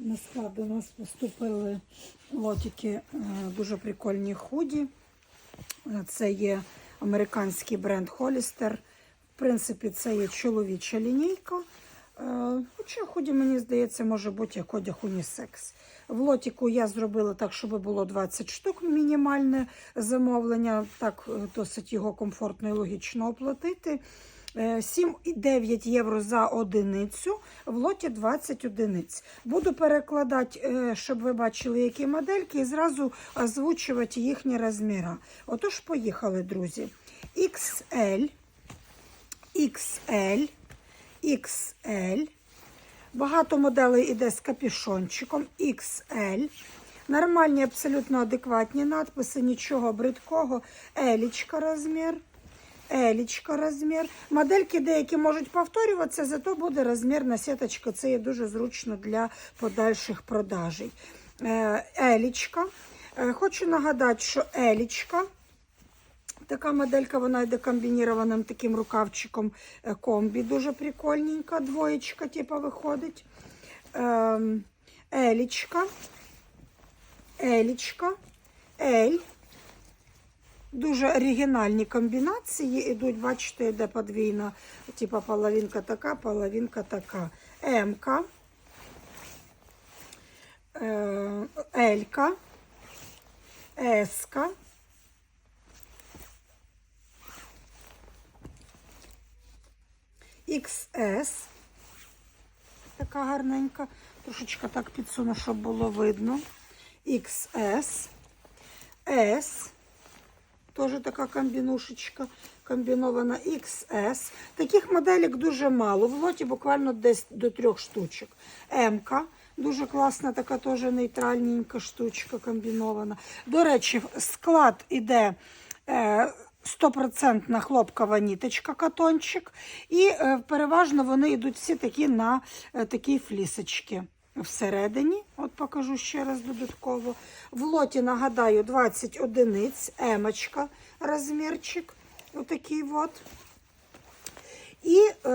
На склад до нас поступили лотики е, дуже прикольні худі. Це є американський бренд Hollister. В принципі, це є чоловіча лінійка. Е, Хоча худі, мені здається, може бути як одяг унісекс. В лотіку я зробила так, щоб було 20 штук мінімальне замовлення. Так е, досить його комфортно і логічно оплатити. Е, 7,9 євро за одиницю, в лоті 20 одиниць. Буду перекладати, е, щоб ви бачили, які модельки, і зразу озвучувати їхні розміри. Отож, поїхали, друзі. XL, XL, XL. Багато моделей іде з капюшончиком XL. Нормальні, абсолютно адекватні надписи, нічого бридкого. Елічка розмір. Елічка розмір. Модельки деякі можуть повторюватися, зато буде розмірна сіточка. Це є дуже зручно для подальших продажей. Елічка. Е, Хочу нагадати, що елічка. Така моделька, вона йде комбінірованим таким рукавчиком е, комбі. Дуже прикольненька. Двоєчка, типу, виходить. Ем, Елічка. Елічка. Ель. Дуже оригінальні комбінації йдуть, бачите, йде подвійна, типа половинка така, половинка така. М-ка, е, Л-ка, С-ка, XS. Така гарненька. Трошечка так підсуну, щоб було видно. XS. S. Теж така комбінушечка, комбінована XS. Таких моделек дуже мало. В лоті буквально десь до трьох штучок. М-ка. Дуже класна, така теж нейтральненька штучка комбінована. До речі, склад іде. Е, Стопроцентна хлопкова ніточка, катончик. І е, переважно вони йдуть всі такі на е, такі флісочки всередині. Покажу ще раз додатково. В лоті, нагадаю, 20 одиниць, емочка, розмірчик. Отакий от. І е,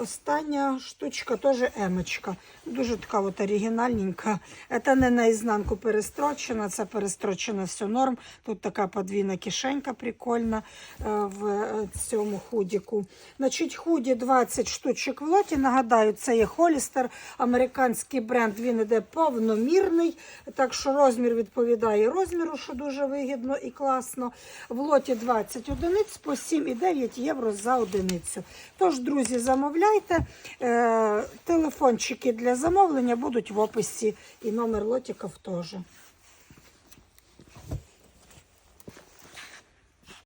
остання штучка теж емочка. Дуже така от оригінальненька. Це не наізнанку перестрочена, це перестрочено все норм. Тут така подвійна кишенька прикольна е, в цьому худіку. Значить, худі 20 штучок в лоті. Нагадаю, це є Холістер, американський бренд. Він іде повномірний, так що розмір відповідає розміру, що дуже вигідно і класно. В лоті 20 одиниць по 7,9 євро за одиницю. Тож, друзі, замовляйте. Е, телефончики для замовлення будуть в описі і номер лотиків теж.